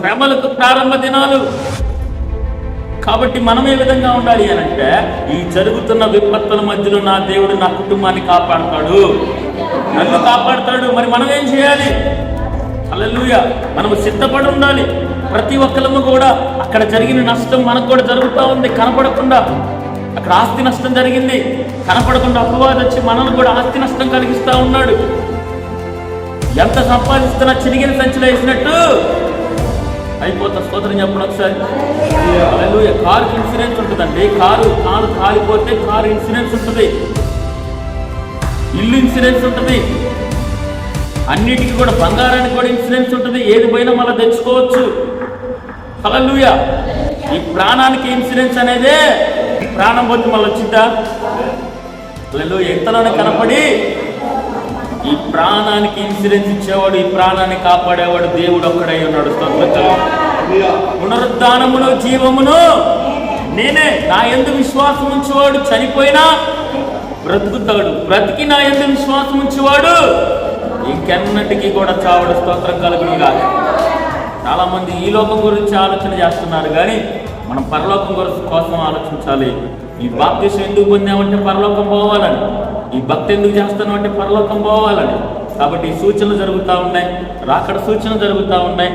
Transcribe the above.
శ్రమలకు ప్రారంభ దినాలు. కాబట్టి మనం ఏ విధంగా ఉండాలి అని అంటే ఈ జరుగుతున్న విపత్తుల మధ్యలో నా దేవుడు నా కుటుంబాన్ని కాపాడతాడు. నన్ను కాపాడతాడు. మరి మనం ఏం చేయాలి? అల్లెలుయ మనము సిద్ధపడి ఉండాలి. ప్రతి ఒక్కరము కూడా అక్కడ జరిగిన నష్టం మనకు కూడా జరుగుతూ ఉంది. కనపడకుండా. అక్కడ ఆస్తి నష్టం జరిగింది. కనపడకుండా అపవాదం వచ్చి మనల్ని కూడా ఆస్తి నష్టం కలిగిస్తూ ఉన్నాడు. ఎంత సంపాదిస్తున్నా చిరిగిన సంచిలో వేసినట్టు. అయిపోతా స్తోత్రం చెప్పండి ఒకసారి. హల్లెలూయా. కారుకి ఇన్సూరెన్స్ ఉంటుందండి. కారు కారు కాలిపోతే కారు ఇన్సూరెన్స్ ఉంటుంది. ఇల్లు ఇన్సూరెన్స్ ఉంటుంది. అన్నిటికీ కూడా బంగారానికి కూడా ఇన్సూరెన్స్ ఉంటుంది. ఏది పోయినా మళ్ళీ తెచ్చుకోవచ్చు. హల్లెలూయా. ఈ ప్రాణానికి ఇన్సూరెన్స్ అనేదే. ప్రాణం పోతే మళ్ళీ వచ్చిందా హల్లెలూయా. ఎంతలోనే కనపడి ప్రాణానికి ఇన్సూరెన్స్ ఇచ్చేవాడు ఈ ప్రాణాన్ని కాపాడేవాడు దేవుడు ఒక్కడై ఉన్నాడు. పునరుద్ధానమును జీవమును నేనే. నా ఎందు విశ్వాసం ఉంచేవాడు చనిపోయినా బ్రతుకుతాడు. బ్రతికి నా ఎందు విశ్వాసం ఉంచేవాడు ఇంకెన్నటికీ కూడా చావడు. స్తోత్రం కలుగును కాదు చాలా మంది ఈ లోకం గురించి ఆలోచన చేస్తున్నారు కానీ మనం పరలోకం కోసం ఆలోచించాలి. ఈ బాప్తీసం ఎందుకు పొందామంటే పరలోకం పోవాలని. ఈ భక్తి ఎందుకు చేస్తాను అంటే పరలోకం పోవాలని. కాబట్టి ఈ సూచనలు జరుగుతూ ఉన్నాయి. రాకడ సూచనలు జరుగుతూ ఉన్నాయి.